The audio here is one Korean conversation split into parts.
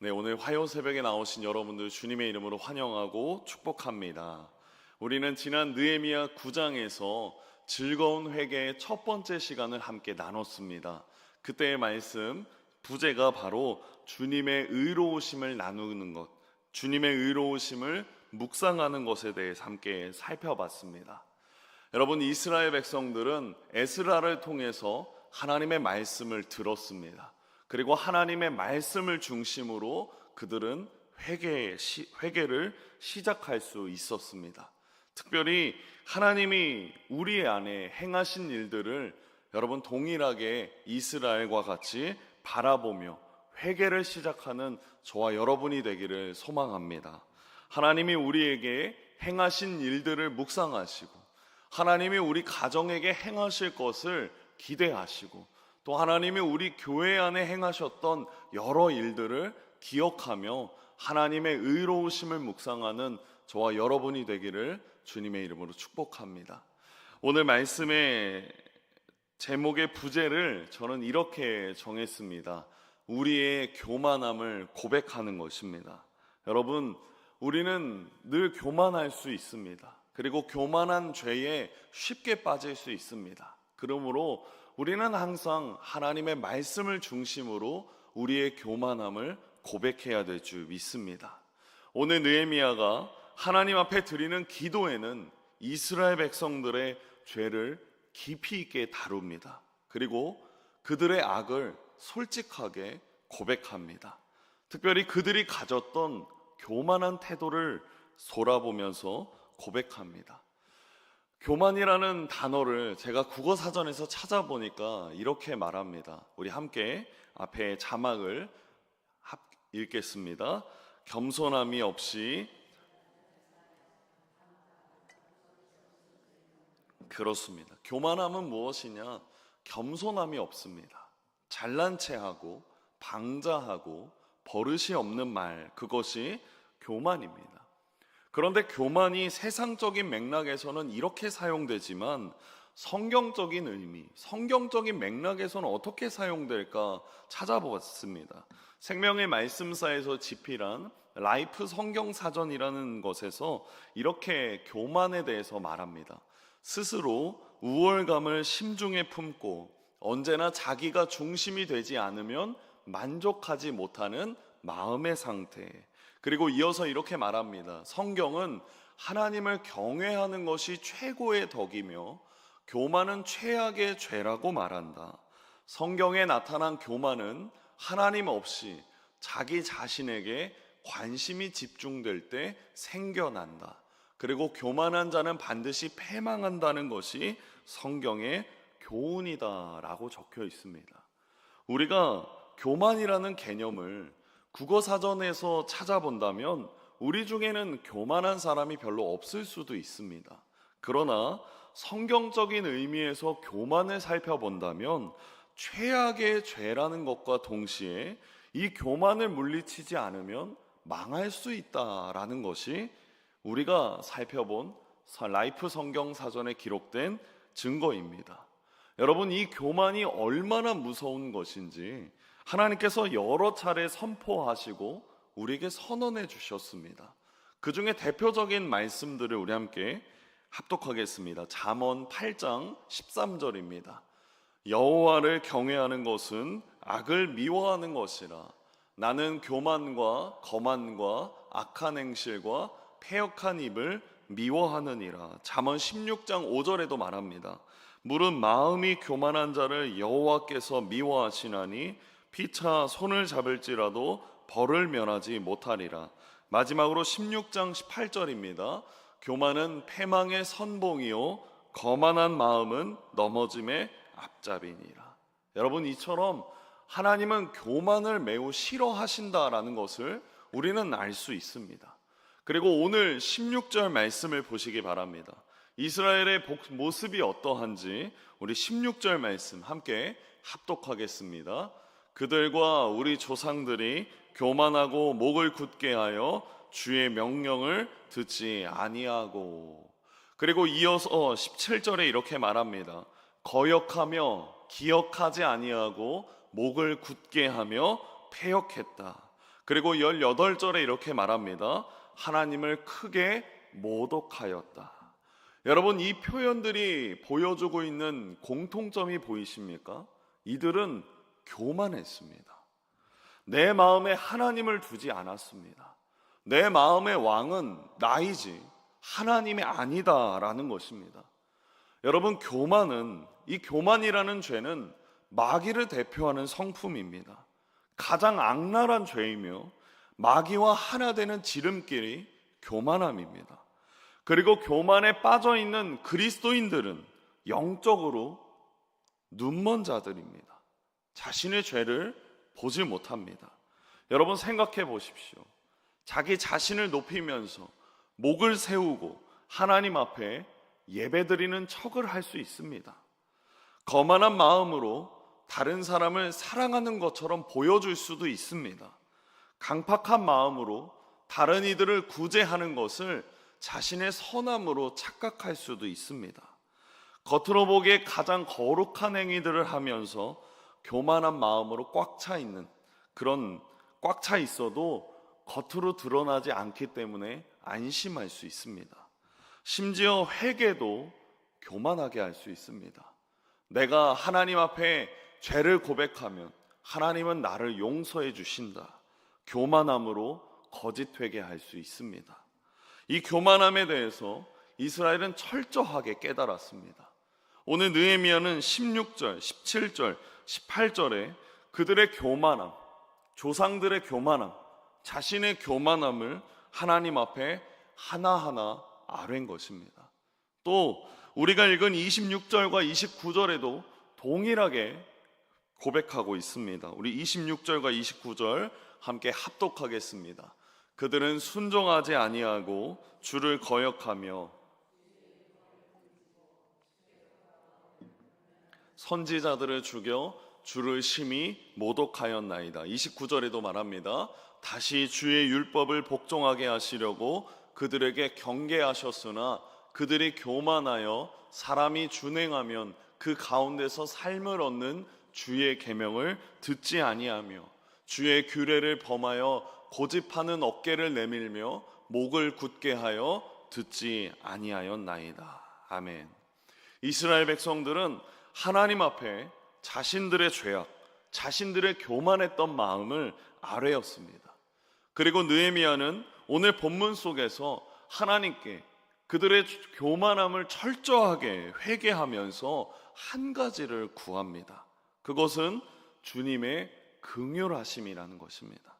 네, 오늘 화요 새벽에 나오신 여러분들 주님의 이름으로 환영하고 축복합니다. 우리는 지난 느헤미야 9장에서 즐거운 회개의 첫 번째 시간을 함께 나눴습니다. 그때의 말씀 부제가 바로 주님의 의로우심을 나누는 것, 주님의 의로우심을 묵상하는 것에 대해서 함께 살펴봤습니다. 여러분 이스라엘 백성들은 에스라를 통해서 하나님의 말씀을 들었습니다. 그리고 하나님의 말씀을 중심으로 그들은 회개 회개를 시작할 수 있었습니다. 특별히 하나님이 우리 안에 행하신 일들을 여러분 동일하게 이스라엘과 같이 바라보며 회개를 시작하는 저와 여러분이 되기를 소망합니다. 하나님이 우리에게 행하신 일들을 묵상하시고 하나님이 우리 가정에게 행하실 것을 기대하시고 또 하나님이 우리 교회 안에 행하셨던 여러 일들을 기억하며 하나님의 의로우심을 묵상하는 저와 여러분이 되기를 주님의 이름으로 축복합니다. 오늘 말씀의 제목의 부제를 저는 이렇게 정했습니다. 우리의 교만함을 고백하는 것입니다. 여러분, 우리는 늘 교만할 수 있습니다. 그리고 교만한 죄에 쉽게 빠질 수 있습니다. 그러므로 우리는 항상 하나님의 말씀을 중심으로 우리의 교만함을 고백해야 될 줄 믿습니다. 오늘 느헤미야가 하나님 앞에 드리는 기도에는 이스라엘 백성들의 죄를 깊이 있게 다룹니다. 그리고 그들의 악을 솔직하게 고백합니다. 특별히 그들이 가졌던 교만한 태도를 돌아보면서 고백합니다. 교만이라는 단어를 제가 국어 사전에서 찾아보니까 이렇게 말합니다. 우리 함께 앞에 자막을 읽겠습니다. 겸손함이 없이 그렇습니다. 교만함은 무엇이냐? 겸손함이 없습니다. 잘난 체하고 방자하고 버릇이 없는 말 그것이 교만입니다. 그런데 교만이 세상적인 맥락에서는 이렇게 사용되지만 성경적인 의미, 성경적인 맥락에서는 어떻게 사용될까 찾아보았습니다. 생명의 말씀사에서 집필한 라이프 성경 사전이라는 것에서 이렇게 교만에 대해서 말합니다. 스스로 우월감을 심중에 품고 언제나 자기가 중심이 되지 않으면 만족하지 못하는 마음의 상태. 그리고 이어서 이렇게 말합니다. 성경은 하나님을 경외하는 것이 최고의 덕이며 교만은 최악의 죄라고 말한다. 성경에 나타난 교만은 하나님 없이 자기 자신에게 관심이 집중될 때 생겨난다. 그리고 교만한 자는 반드시 패망한다는 것이 성경의 교훈이다라고 적혀 있습니다. 우리가 교만이라는 개념을 국어 사전에서 찾아본다면 우리 중에는 교만한 사람이 별로 없을 수도 있습니다. 그러나 성경적인 의미에서 교만을 살펴본다면 최악의 죄라는 것과 동시에 이 교만을 물리치지 않으면 망할 수 있다라는 것이 우리가 살펴본 라이프 성경 사전에 기록된 증거입니다. 여러분, 이 교만이 얼마나 무서운 것인지 하나님께서 여러 차례 선포하시고 우리에게 선언해 주셨습니다. 그 중에 대표적인 말씀들을 우리 함께 합독하겠습니다. 잠언 8장 13절입니다. 여호와를 경외하는 것은 악을 미워하는 것이라. 나는 교만과 거만과 악한 행실과 폐역한 입을 미워하느니라. 잠언 16장 5절에도 말합니다. 물은 마음이 교만한 자를 여호와께서 미워하시나니 피차 손을 잡을지라도 벌을 면하지 못하리라. 마지막으로 16장 18절입니다. 교만은 패망의 선봉이요 거만한 마음은 넘어짐의 앞잡이니라. 여러분 이처럼 하나님은 교만을 매우 싫어하신다라는 것을 우리는 알 수 있습니다. 그리고 오늘 16절 말씀을 보시기 바랍니다. 이스라엘의 모습이 어떠한지 우리 16절 말씀 함께 합독하겠습니다. 그들과 우리 조상들이 교만하고 목을 굳게 하여 주의 명령을 듣지 아니하고 그리고 이어서 17절에 이렇게 말합니다. 거역하며 기억하지 아니하고 목을 굳게 하며 폐역했다. 그리고 18절에 이렇게 말합니다. 하나님을 크게 모독하였다. 여러분 이 표현들이 보여주고 있는 공통점이 보이십니까? 이들은 교만했습니다. 내 마음에 하나님을 두지 않았습니다. 내 마음의 왕은 나이지 하나님이 아니다라는 것입니다. 여러분 교만은 이 교만이라는 죄는 마귀를 대표하는 성품입니다. 가장 악랄한 죄이며 마귀와 하나 되는 지름길이 교만함입니다. 그리고 교만에 빠져 있는 그리스도인들은 영적으로 눈먼 자들입니다. 자신의 죄를 보지 못합니다. 여러분 생각해 보십시오. 자기 자신을 높이면서 목을 세우고 하나님 앞에 예배드리는 척을 할 수 있습니다. 거만한 마음으로 다른 사람을 사랑하는 것처럼 보여줄 수도 있습니다. 강팍한 마음으로 다른 이들을 구제하는 것을 자신의 선함으로 착각할 수도 있습니다. 겉으로 보기에 가장 거룩한 행위들을 하면서 교만한 마음으로 꽉 차 있는 그런 꽉 차 있어도 겉으로 드러나지 않기 때문에 안심할 수 있습니다. 심지어 회개도 교만하게 할 수 있습니다. 내가 하나님 앞에 죄를 고백하면 하나님은 나를 용서해 주신다. 교만함으로 거짓 회개할 수 있습니다. 이 교만함에 대해서 이스라엘은 철저하게 깨달았습니다. 오늘 느헤미야는 16절, 17절, 18절에 그들의 교만함, 조상들의 교만함, 자신의 교만함을 하나님 앞에 하나하나 아뢰는 것입니다. 또 우리가 읽은 26절과 29절에도 동일하게 고백하고 있습니다. 우리 26절과 29절 함께 합독하겠습니다. 그들은 순종하지 아니하고 주를 거역하며 선지자들을 죽여 주를 심히 모독하였나이다. 29절에도 말합니다. 다시 주의 율법을 복종하게 하시려고 그들에게 경계하셨으나 그들이 교만하여 사람이 준행하면 그 가운데서 삶을 얻는 주의 계명을 듣지 아니하며 주의 규례를 범하여 고집하는 어깨를 내밀며 목을 굳게 하여 듣지 아니하였나이다. 아멘. 이스라엘 백성들은 하나님 앞에 자신들의 죄악, 자신들의 교만했던 마음을 아뢰었습니다. 그리고 느헤미야는 오늘 본문 속에서 하나님께 그들의 교만함을 철저하게 회개하면서 한 가지를 구합니다. 그것은 주님의 긍휼하심이라는 것입니다.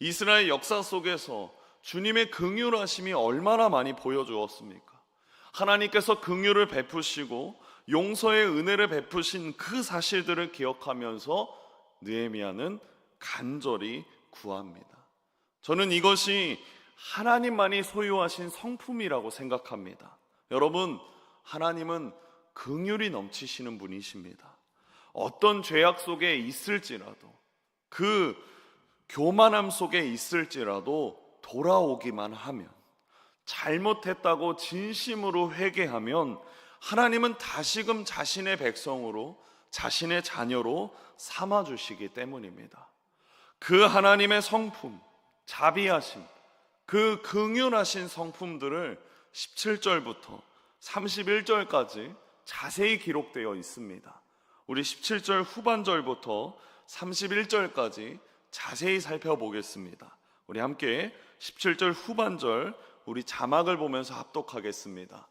이스라엘 역사 속에서 주님의 긍휼하심이 얼마나 많이 보여주었습니까? 하나님께서 긍휼을 베푸시고 용서의 은혜를 베푸신 그 사실들을 기억하면서 느헤미야는 간절히 구합니다. 저는 이것이 하나님만이 소유하신 성품이라고 생각합니다. 여러분, 하나님은 긍휼이 넘치시는 분이십니다. 어떤 죄악 속에 있을지라도 그 교만함 속에 있을지라도 돌아오기만 하면 잘못했다고 진심으로 회개하면 하나님은 다시금 자신의 백성으로 자신의 자녀로 삼아 주시기 때문입니다. 그 하나님의 성품, 자비하심, 그 긍휼하신 성품들을 17절부터 31절까지 자세히 기록되어 있습니다. 우리 17절 후반절부터 31절까지 자세히 살펴보겠습니다. 우리 함께 17절 후반절 우리 자막을 보면서 합독하겠습니다.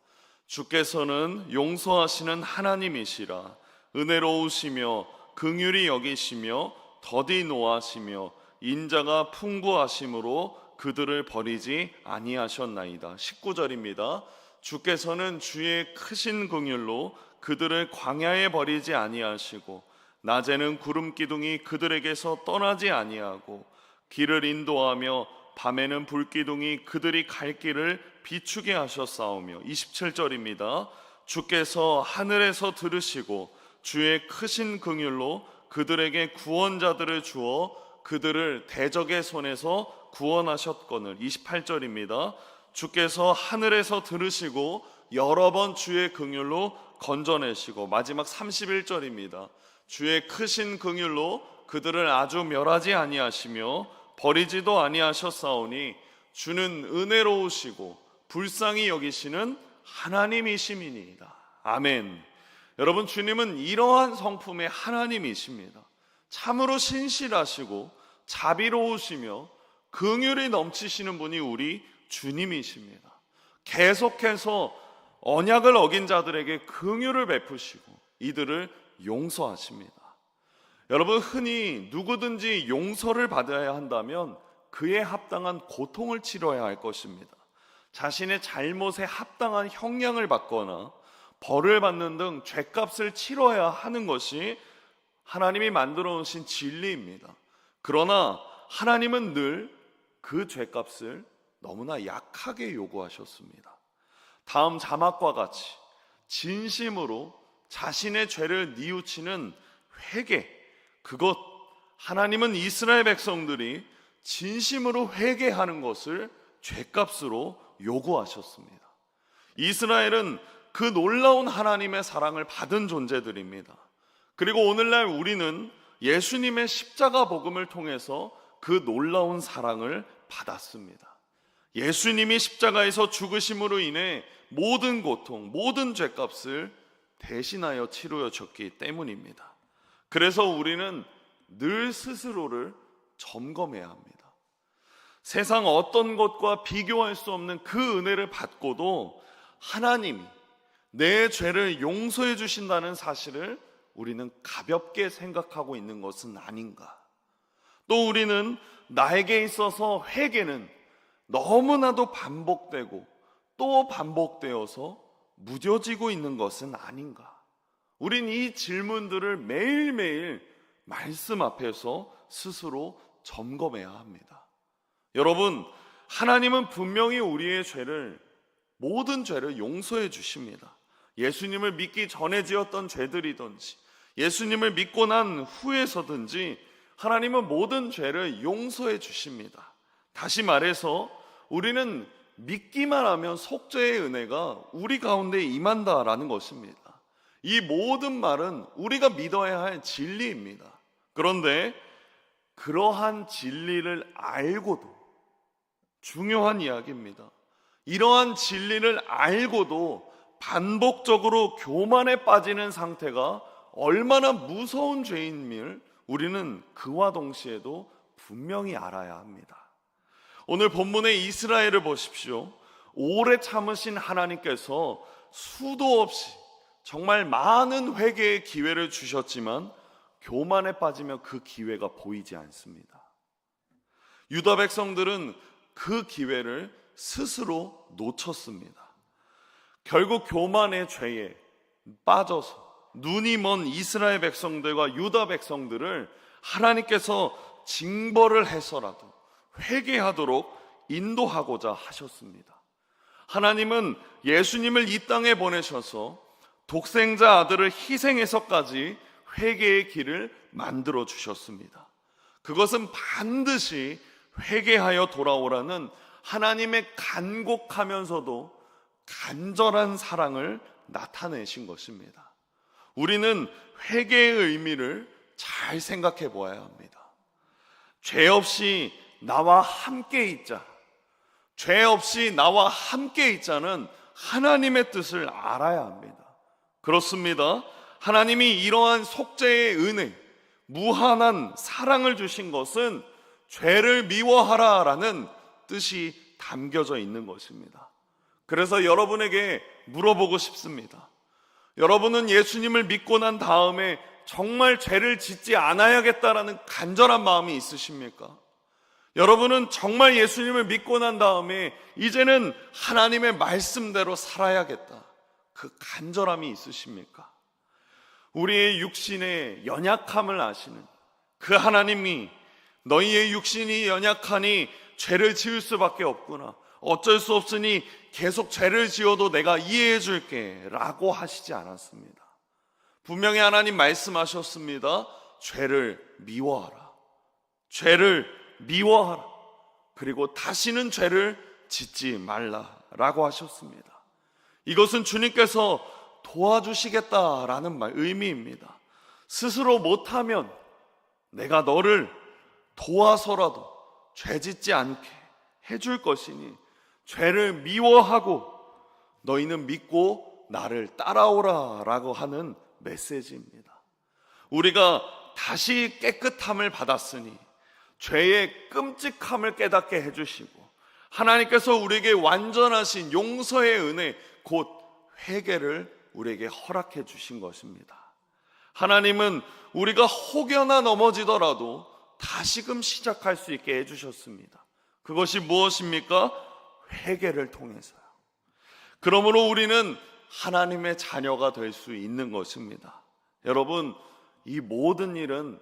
주께서는 용서하시는 하나님이시라 은혜로우시며 긍휼히 여기시며 더디 노하시며 인자가 풍부하심으로 그들을 버리지 아니하셨나이다. 19절입니다. 주께서는 주의 크신 긍휼로 그들을 광야에 버리지 아니하시고 낮에는 구름 기둥이 그들에게서 떠나지 아니하고 길을 인도하며 밤에는 불 기둥이 그들이 갈 길을 비추게 하셨사오며 27절입니다. 주께서 하늘에서 들으시고 주의 크신 긍휼로 그들에게 구원자들을 주어 그들을 대적의 손에서 구원하셨거늘 28절입니다. 주께서 하늘에서 들으시고 여러 번 주의 긍휼로 건져내시고 마지막 31절입니다. 주의 크신 긍휼로 그들을 아주 멸하지 아니하시며 버리지도 아니하셨사오니 주는 은혜로우시고 불쌍히 여기시는 하나님이심이니이다. 아멘. 여러분 주님은 이러한 성품의 하나님이십니다. 참으로 신실하시고 자비로우시며 긍휼이 넘치시는 분이 우리 주님이십니다. 계속해서 언약을 어긴 자들에게 긍휼을 베푸시고 이들을 용서하십니다. 여러분 흔히 누구든지 용서를 받아야 한다면 그에 합당한 고통을 치러야 할 것입니다. 자신의 잘못에 합당한 형량을 받거나 벌을 받는 등 죄값을 치러야 하는 것이 하나님이 만들어 놓으신 진리입니다. 그러나 하나님은 늘 그 죄값을 너무나 약하게 요구하셨습니다. 다음 자막과 같이 진심으로 자신의 죄를 뉘우치는 회개, 그것 하나님은 이스라엘 백성들이 진심으로 회개하는 것을 죄값으로 요구하셨습니다. 이스라엘은 그 놀라운 하나님의 사랑을 받은 존재들입니다. 그리고 오늘날 우리는 예수님의 십자가 복음을 통해서 그 놀라운 사랑을 받았습니다. 예수님이 십자가에서 죽으심으로 인해 모든 고통, 모든 죄값을 대신하여 치루어졌기 때문입니다. 그래서 우리는 늘 스스로를 점검해야 합니다. 세상 어떤 것과 비교할 수 없는 그 은혜를 받고도 하나님이 내 죄를 용서해 주신다는 사실을 우리는 가볍게 생각하고 있는 것은 아닌가. 또 우리는 나에게 있어서 회개는 너무나도 반복되고 또 반복되어서 무뎌지고 있는 것은 아닌가. 우린 이 질문들을 매일매일 말씀 앞에서 스스로 점검해야 합니다. 여러분, 하나님은 분명히 우리의 죄를, 모든 죄를 용서해 주십니다. 예수님을 믿기 전에 지었던 죄들이든지, 예수님을 믿고 난 후에서든지, 하나님은 모든 죄를 용서해 주십니다. 다시 말해서 우리는 믿기만 하면 속죄의 은혜가 우리 가운데 임한다라는 것입니다. 이 모든 말은 우리가 믿어야 할 진리입니다. 그런데 그러한 진리를 알고도 중요한 이야기입니다. 이러한 진리를 알고도 반복적으로 교만에 빠지는 상태가 얼마나 무서운 죄인임을 우리는 그와 동시에도 분명히 알아야 합니다. 오늘 본문의 이스라엘을 보십시오. 오래 참으신 하나님께서 수도 없이 정말 많은 회개의 기회를 주셨지만 교만에 빠지면 그 기회가 보이지 않습니다. 유다 백성들은 그 기회를 스스로 놓쳤습니다. 결국 교만의 죄에 빠져서 눈이 먼 이스라엘 백성들과 유다 백성들을 하나님께서 징벌을 해서라도 회개하도록 인도하고자 하셨습니다. 하나님은 예수님을 이 땅에 보내셔서 독생자 아들을 희생해서까지 회개의 길을 만들어 주셨습니다. 그것은 반드시 회개하여 돌아오라는 하나님의 간곡하면서도 간절한 사랑을 나타내신 것입니다. 우리는 회개의 의미를 잘 생각해 보아야 합니다. 죄 없이 나와 함께 있자. 죄 없이 나와 함께 있자는 하나님의 뜻을 알아야 합니다. 그렇습니다. 하나님이 이러한 속죄의 은혜, 무한한 사랑을 주신 것은 죄를 미워하라 라는 뜻이 담겨져 있는 것입니다. 그래서 여러분에게 물어보고 싶습니다. 여러분은 예수님을 믿고 난 다음에 정말 죄를 짓지 않아야겠다라는 간절한 마음이 있으십니까? 여러분은 정말 예수님을 믿고 난 다음에 이제는 하나님의 말씀대로 살아야겠다. 그 간절함이 있으십니까? 우리의 육신의 연약함을 아시는 그 하나님이 너희의 육신이 연약하니 죄를 지을 수밖에 없구나. 어쩔 수 없으니 계속 죄를 지어도 내가 이해해 줄게 라고 하시지 않았습니다. 분명히 하나님 말씀하셨습니다. 죄를 미워하라. 죄를 미워하라. 그리고 다시는 죄를 짓지 말라 라고 하셨습니다. 이것은 주님께서 도와주시겠다라는 말, 의미입니다. 스스로 못하면 내가 너를 도와서라도 죄 짓지 않게 해줄 것이니 죄를 미워하고 너희는 믿고 나를 따라오라라고 하는 메시지입니다. 우리가 다시 깨끗함을 받았으니 죄의 끔찍함을 깨닫게 해주시고 하나님께서 우리에게 완전하신 용서의 은혜 곧 회개를 우리에게 허락해 주신 것입니다. 하나님은 우리가 혹여나 넘어지더라도 다시금 시작할 수 있게 해 주셨습니다. 그것이 무엇입니까? 회개를 통해서요. 그러므로 우리는 하나님의 자녀가 될 수 있는 것입니다. 여러분, 이 모든 일은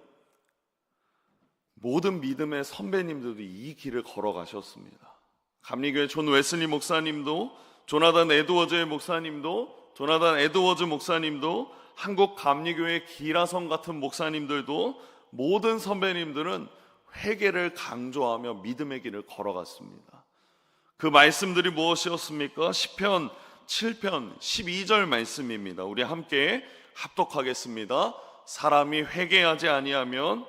모든 믿음의 선배님들도 이 길을 걸어가셨습니다. 감리교회 존 웨슬리 목사님도 조나단 에드워즈의 목사님도 조나단 에드워즈 목사님도 한국 감리교회 기라성 같은 목사님들도 모든 선배님들은 회개를 강조하며 믿음의 길을 걸어갔습니다. 그 말씀들이 무엇이었습니까? 10편 7편 12절 말씀입니다. 우리 함께 합독하겠습니다. 사람이 회개하지 아니하면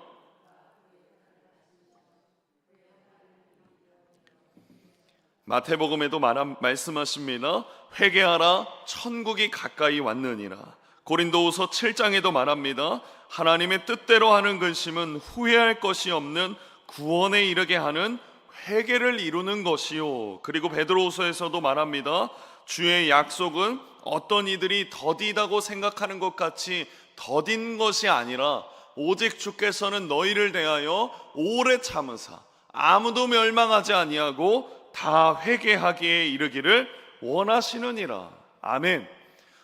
마태복음에도 말함, 말씀하십니다. 회개하라 천국이 가까이 왔느니라. 고린도후서 7장에도 말합니다. 하나님의 뜻대로 하는 근심은 후회할 것이 없는 구원에 이르게 하는 회개를 이루는 것이요. 그리고 베드로후서에서도 말합니다. 주의 약속은 어떤 이들이 더디다고 생각하는 것 같이 더딘 것이 아니라 오직 주께서는 너희를 대하여 오래 참으사 아무도 멸망하지 아니하고 다 회개하기에 이르기를 원하시느니라. 아멘.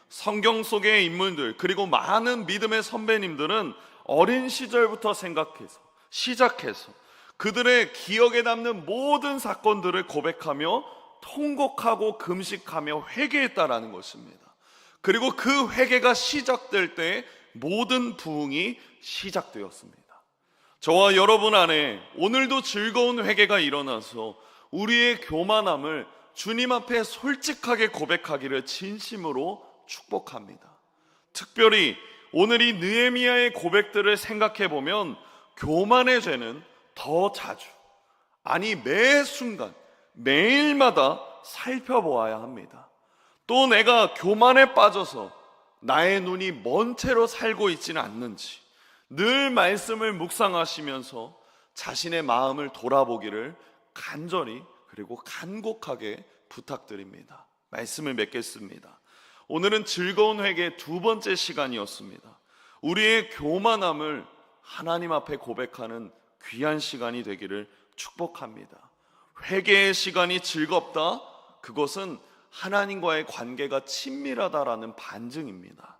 성경 속의 인물들 그리고 많은 믿음의 선배님들은 어린 시절부터 생각해서 시작해서 그들의 기억에 남는 모든 사건들을 고백하며 통곡하고 금식하며 회개했다라는 것입니다. 그리고 그 회개가 시작될 때 모든 부흥이 시작되었습니다. 저와 여러분 안에 오늘도 즐거운 회개가 일어나서 우리의 교만함을 주님 앞에 솔직하게 고백하기를 진심으로 축복합니다. 특별히 오늘 이 느헤미야의 고백들을 생각해 보면 교만의 죄는 더 자주 아니 매 순간 매일마다 살펴보아야 합니다. 또 내가 교만에 빠져서 나의 눈이 먼 채로 살고 있지는 않는지 늘 말씀을 묵상하시면서 자신의 마음을 돌아보기를 간절히 그리고 간곡하게 부탁드립니다. 말씀을 맺겠습니다. 오늘은 즐거운 회개 두 번째 시간이었습니다. 우리의 교만함을 하나님 앞에 고백하는 귀한 시간이 되기를 축복합니다. 회개의 시간이 즐겁다? 그것은 하나님과의 관계가 친밀하다라는 반증입니다.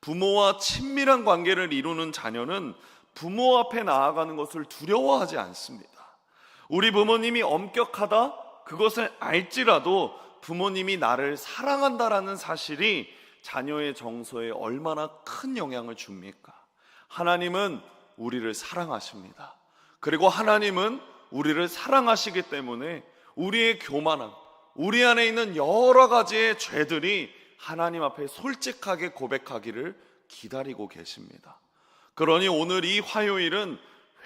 부모와 친밀한 관계를 이루는 자녀는 부모 앞에 나아가는 것을 두려워하지 않습니다. 우리 부모님이 엄격하다? 그것을 알지라도 부모님이 나를 사랑한다라는 사실이 자녀의 정서에 얼마나 큰 영향을 줍니까? 하나님은 우리를 사랑하십니다. 그리고 하나님은 우리를 사랑하시기 때문에 우리의 교만함, 우리 안에 있는 여러 가지의 죄들이 하나님 앞에 솔직하게 고백하기를 기다리고 계십니다. 그러니 오늘 이 화요일은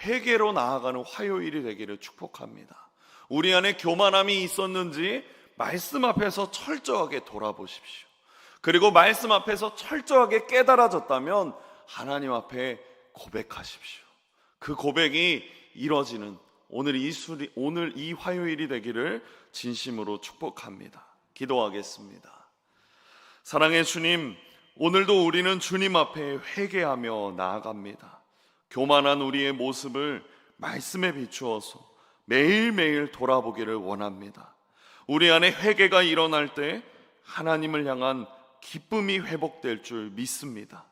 회개로 나아가는 화요일이 되기를 축복합니다. 우리 안에 교만함이 있었는지 말씀 앞에서 철저하게 돌아보십시오. 그리고 말씀 앞에서 철저하게 깨달아졌다면 하나님 앞에 고백하십시오. 그 고백이 이뤄지는 오늘 이 수리, 오늘 이 화요일이 되기를 진심으로 축복합니다. 기도하겠습니다. 사랑의 주님, 오늘도 우리는 주님 앞에 회개하며 나아갑니다. 교만한 우리의 모습을 말씀에 비추어서 매일매일 돌아보기를 원합니다. 우리 안에 회개가 일어날 때 하나님을 향한 기쁨이 회복될 줄 믿습니다.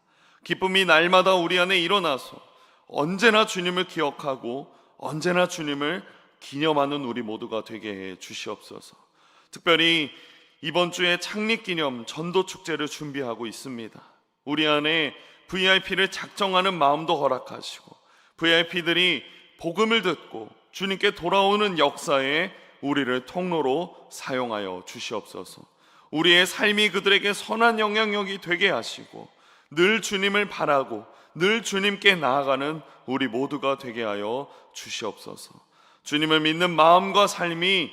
기쁨이 날마다 우리 안에 일어나서 언제나 주님을 기억하고 언제나 주님을 기념하는 우리 모두가 되게 해 주시옵소서. 특별히 이번 주에 창립 기념 전도 축제를 준비하고 있습니다. 우리 안에 VIP를 작정하는 마음도 허락하시고 VIP들이 복음을 듣고 주님께 돌아오는 역사에 우리를 통로로 사용하여 주시옵소서. 우리의 삶이 그들에게 선한 영향력이 되게 하시고 늘 주님을 바라고 늘 주님께 나아가는 우리 모두가 되게 하여 주시옵소서. 주님을 믿는 마음과 삶이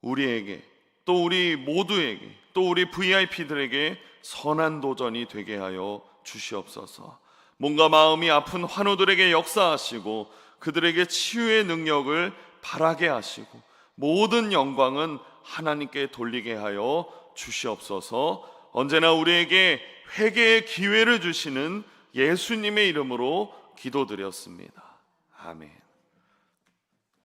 우리에게 또 우리 모두에게 또 우리 VIP들에게 선한 도전이 되게 하여 주시옵소서. 몸과 마음이 아픈 환우들에게 역사하시고 그들에게 치유의 능력을 바라게 하시고 모든 영광은 하나님께 돌리게 하여 주시옵소서. 언제나 우리에게 회개의 기회를 주시는 예수님의 이름으로 기도드렸습니다. 아멘.